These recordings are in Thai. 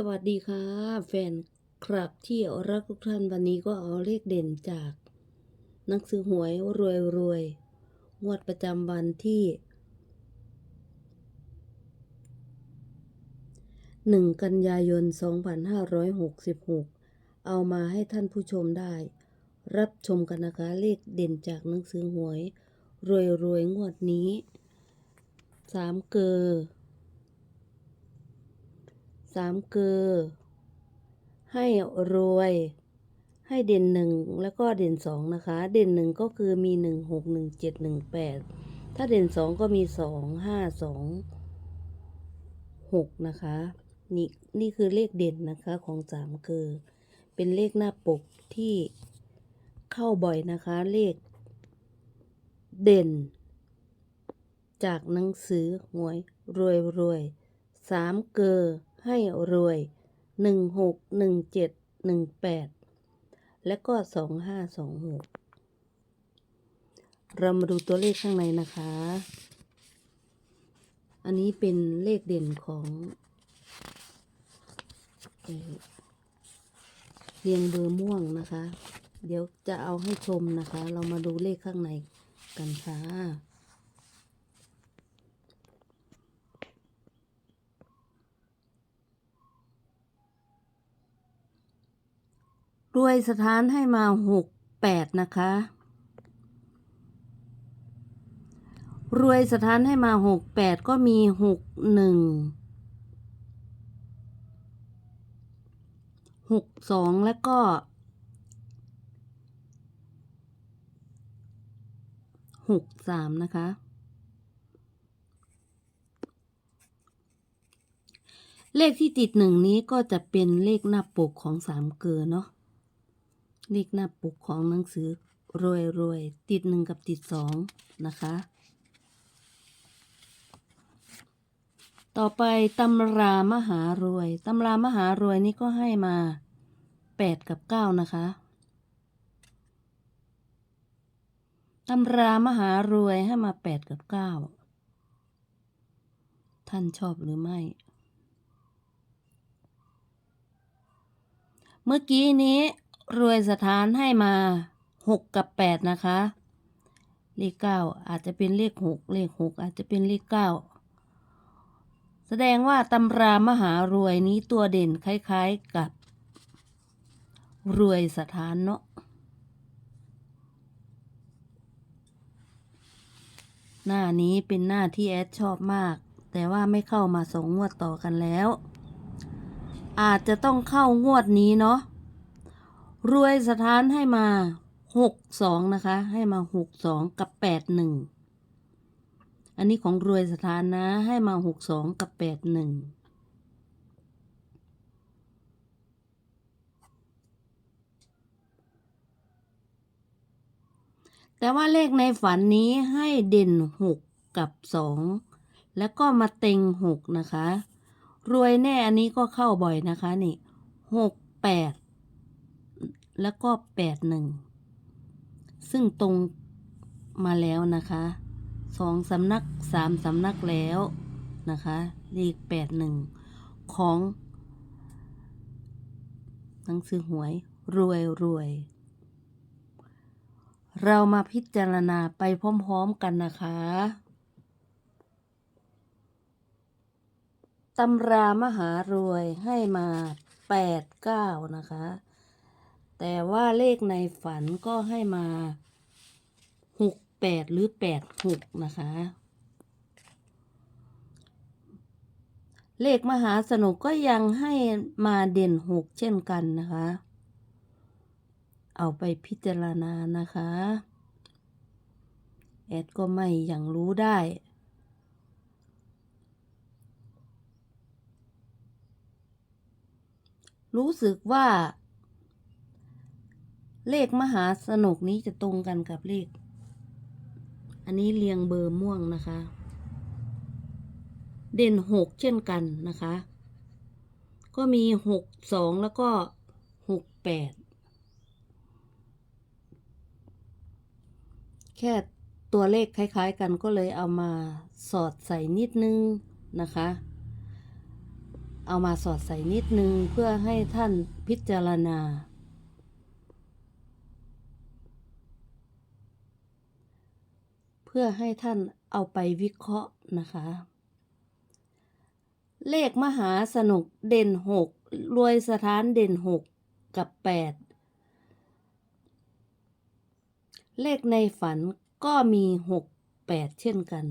สวัสดีค่ะ แฟนคลับที่รักทุกท่านวันนี้ก็เอาเลขเด่นจากหนังสือหวยรวยรวยงวดประจำวันที่หนึ่งกันยายน 2566 เอามาให้ท่านผู้ชมได้ รับชมกันนะคะเลขเด่นจากหนังสือหวย รวยรวยงวดนี้สามเกอ สามเกอให้รวย ให้เด่นหนึ่งแล้วก็เด่นสองนะคะ เด่นหนึ่งก็คือมีหนึ่งหกหนึ่งเจ็ดหนึ่งแปดถ้าเด่นสองก็มีสองห้าสองหกนะคะ นี่นี่คือเลขเด่นนะคะของสามเกอเป็นเลขหน้าปกที่เข้าบ่อยนะคะ เลขเด่น จากหนังสือหวยรวยรวยสามเกอ ให้รวยหนึ่งหกหนึ่งเจ็ดหนึ่งแปดและก็สองห้าสองหกเรามาดูตัวเลขข้างในนะคะ อันนี้เป็นเลขเด่นของเอเรียงเบอร์ม่วงนะคะ เดี๋ยวจะเอาให้ชมนะคะ เรามาดูเลขข้างในกันค่ะ รวย สถานให้มาหกแปดนะคะ รวยสถานให้มาหกแปดก็มีหกหนึ่งหกสองแล้วก็หกสามนะคะ เลขที่ติดหนึ่งนี้ก็จะเป็นเลขหน้าปกของสามเกลอเนาะ เลขหน้าปกของหนังสือรวยรวยติดหนึ่งกับติดสองนะคะ ต่อไปตำรามหารวยตำรามหารวยนี่ก็ให้มาแปดกับเก้านะคะตำรามหารวยให้มาแปดกับเก้าท่านชอบหรือไม่ เมื่อกี้นี้ รวยสถานให้มาหกกับแปดนะคะ เลขเก้าอาจจะเป็นเลขหกเลขหกอาจจะเป็นเลขเก้าแสดงว่าตำรามหารวยนี้ตัวเด่นคล้ายๆกับ รวยสถานเนาะหน้านี้เป็นหน้าที่แอดชอบมาก แต่ว่าไม่เข้ามาสองงวดต่อกันแล้ว อาจจะต้องเข้างวดนี้เนาะ รวยสถานให้มาหกสองนะคะ ให้มาหกสองกับแปดหนึ่งอันนี้ของรวยสถานนะให้มาหกสองกับแปดหนึ่งแต่ว่าเลขในฝันนี้ให้เด่นหกกับสองแล้วก็มาเต็งหกนะคะ รวยแน่อันนี้ก็เข้าบ่อยนะคะนี่หกแปด แล้วก็แปดหนึ่งซึ่งตรงมาแล้วนะคะสองสำนักสามสำนักแล้วนะคะเลขแปดหนึ่งของหนังสือหวยรวยรวย เรามาพิจารณาไปพร้อมๆกันนะคะตำรามหารวยให้มาแปดเก้านะคะ แต่ว่าเลขในฝันก็ให้มาหกแปดหรือแปดหกนะคะ เลขมหาสนุกก็ยังให้มาเด่นหกเช่นกันนะคะ เอาไปพิจารณานะคะ แอดก็ไม่อยังรู้ได้รู้สึกว่า เลขมหาสนุกนี้จะตรงกันกับเลข อันนี้เรียงเบอร์ม่วงนะคะ เด่นหกเช่นกันนะคะ ก็มีหกสองแล้วก็หกแปดแค่ตัวเลขคล้าย ๆ กันก็เลยเอามาสอดใส่นิดนึงนะคะ เอามาสอดใส่นิดนึงเพื่อให้ท่านพิจารณา พื่อให้ท่านเอาไปวิเคราะห์นะคะ เลขมหาสนุกเด่นหกรวยสถานเด่นหกกับแปดเลขในฝันก็มีหกแปดเช่นกัน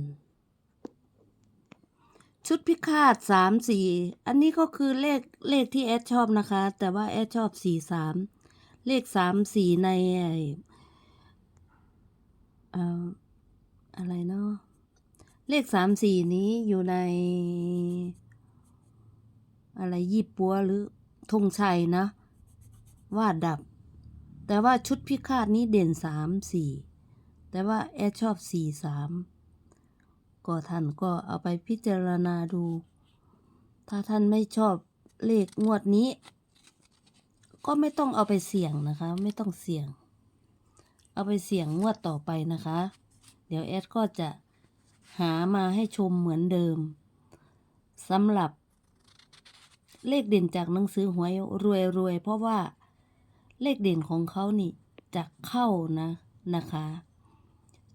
ชุดพิฆาตสามสี่อันนี้ก็คือเลขเลขที่แอดชอบนะคะ แต่ว่าแอดชอบสี่สามเลขสามสี่ในอ้เอ่อ อะไรเนาะเลขสามสี่นี้อยู่ใน อะไรยี่ปัวหรือธงชัยนะ วาดับ แต่ว่าชุดพิฆาตนี้เด่นสามสี่แต่ว่าแอดชอบสี่สามก็ท่านก็เอาไปพิจารณาดู ถ้าท่านไม่ชอบเลขงวดนี้ ก็ไม่ต้องเอาไปเสี่ยงนะคะ ไม่ต้องเสี่ยง เอาไปเสี่ยงงวดต่อไปนะคะ เดี๋ยวแอดก็จะหามาให้ชมเหมือนเดิมสำหรับ เลขเด่นจากหนังสือหวยรวยรวยๆเพราะว่าเลขเด่นของเขานี่จะเข้านะนะคะ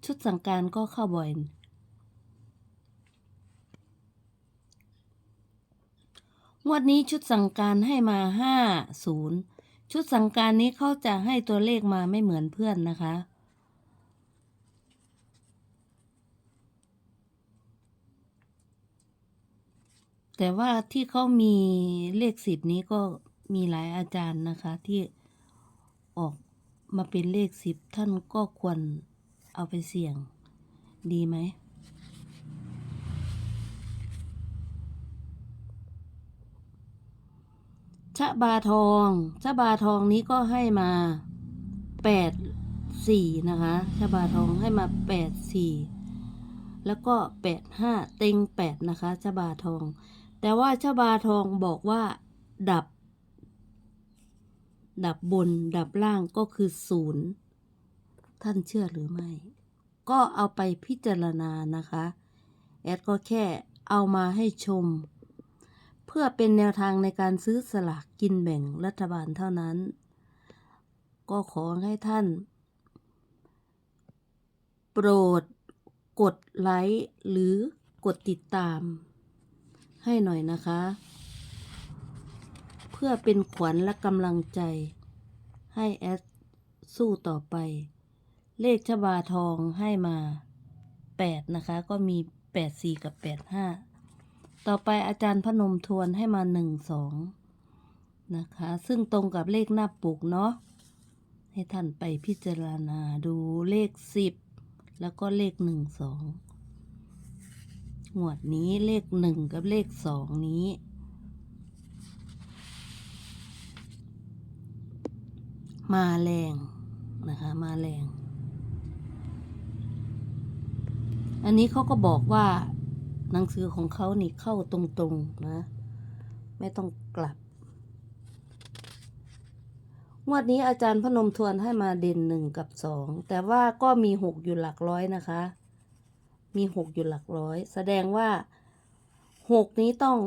ชุดสังการก็เข้าบ่อย งวดนี้ชุดสังการให้มาห้าศูนย์ชุดสังการนี้เขาจะให้ตัวเลขมาไม่เหมือนเพื่อนนะคะ แต่ว่าที่เขามีเลขสิบนี้ก็มีหลายอาจารย์นะคะ ที่ออกมาเป็นเลขสิบท่านก็ควรเอาไปเสี่ยง ดีไหมชะบาทองชะบาทองนี้ก็ให้มาแปดสี่นะคะชะบาทองให้มาแปดสี่แล้วก็แปดห้าเต็งแปดนะคะชะบาทอง แต่ว่าชบาทองบอกว่า ดับ ดับบน ดับล่างก็คือศูนย์ท่านเชื่อหรือไม่ ก็เอาไปพิจารณานะคะ แอดก็แค่เอามาให้ชม เพื่อเป็นแนวทางในการซื้อสลากกินแบ่งรัฐบาลเท่านั้น ก็ขอให้ท่าน โปรด กดไลค์หรือกดติดตาม ให้หน่อยนะคะ เพื่อเป็นขวัญและกำลังใจ ให้แอดสู้ต่อไป เลขชบาทองให้มา 8 นะคะ ก็มี 8 4 กับ 8 5 ต่อไปอาจารย์พนมทวนให้มา 1 2 นะคะ ซึ่งตรงกับเลขหน้าปกเนาะให้ท่านไปพิจารณาดูเลข 10 แล้วก็เลข 1 2 หมวดนี้เลข1กับเลข2นี้ มาแรงนะคะ มาแรง อันนี้เขาก็บอกว่าหนังสือของเขานี่เข้าตรงๆนะ ไม่ต้องกลับงวดนี้อาจารย์พนมทวนให้มาเด่นหนึ่งกับสองแต่ว่าก็มีหกอยู่หลักร้อยนะคะ มีหกอยู่หลักร้อย แสดงว่าหกนี้ต้อง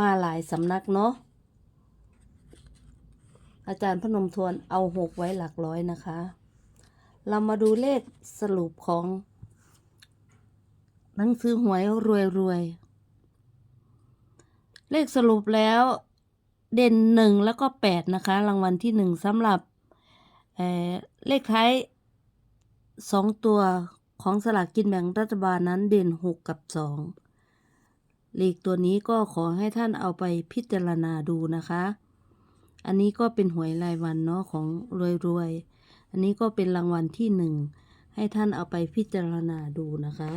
มาหลายสำนักเนาะอาจารย์พนมทวนเอาหกไว้หลักร้อยนะคะ เรามาดูเลขสรุปของหนังสือหวยรวยรวย เลขสรุปแล้วเด่นหนึ่งแล้วก็แปดนะคะ รางวัลที่หนึ่งสำหรับเเลขท้ายสองตัว ของสลากกินแบ่งรัฐบาลนั้นเด่นหกกับสองเลขตัวนี้ก็ขอให้ท่านเอาไปพิจารณาดูนะคะ อันนี้ก็เป็นหวยรายวันเนาะของรวยๆอันนี้ก็เป็นรางวัลที่หนึ่งให้ท่านเอาไปพิจารณาดูนะคะ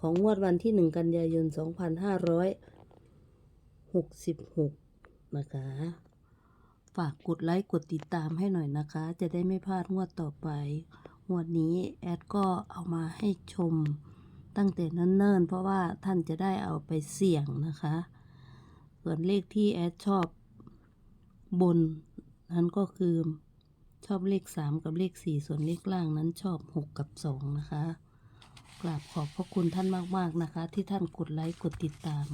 ของงวดวันที่หนึ่งกันยายน 2566 นะคะฝากกดไลค์กดติดตามให้หน่อยนะคะ จะได้ไม่พลาดงวดต่อไป งวดนี้แอดก็เอามาให้ชมตั้งแต่เนิ่นๆ เพราะว่าท่านจะได้เอาไปเสี่ยงนะคะ ส่วนเลขที่แอดชอบบนนั้นก็คือชอบเลขสามกับเลขสี่ส่วนเลขล่างนั้นชอบหกกับสองนะคะ กราบขอบพระคุณท่านมาก ๆ นะคะ ที่ท่านกดไลค์กดติดตาม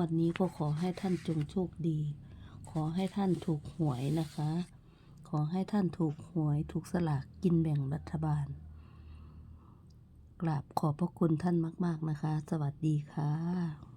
วดนี้ก็ขอให้ท่านจงโชคดี ขอให้ท่านถูกหวยนะคะ อให้ท่านถูกหวยถูกสลากกินแบ่งรัฐบาล กราบขอบพระคุณท่านมาก ๆ นะคะ สวัสดีค่ะ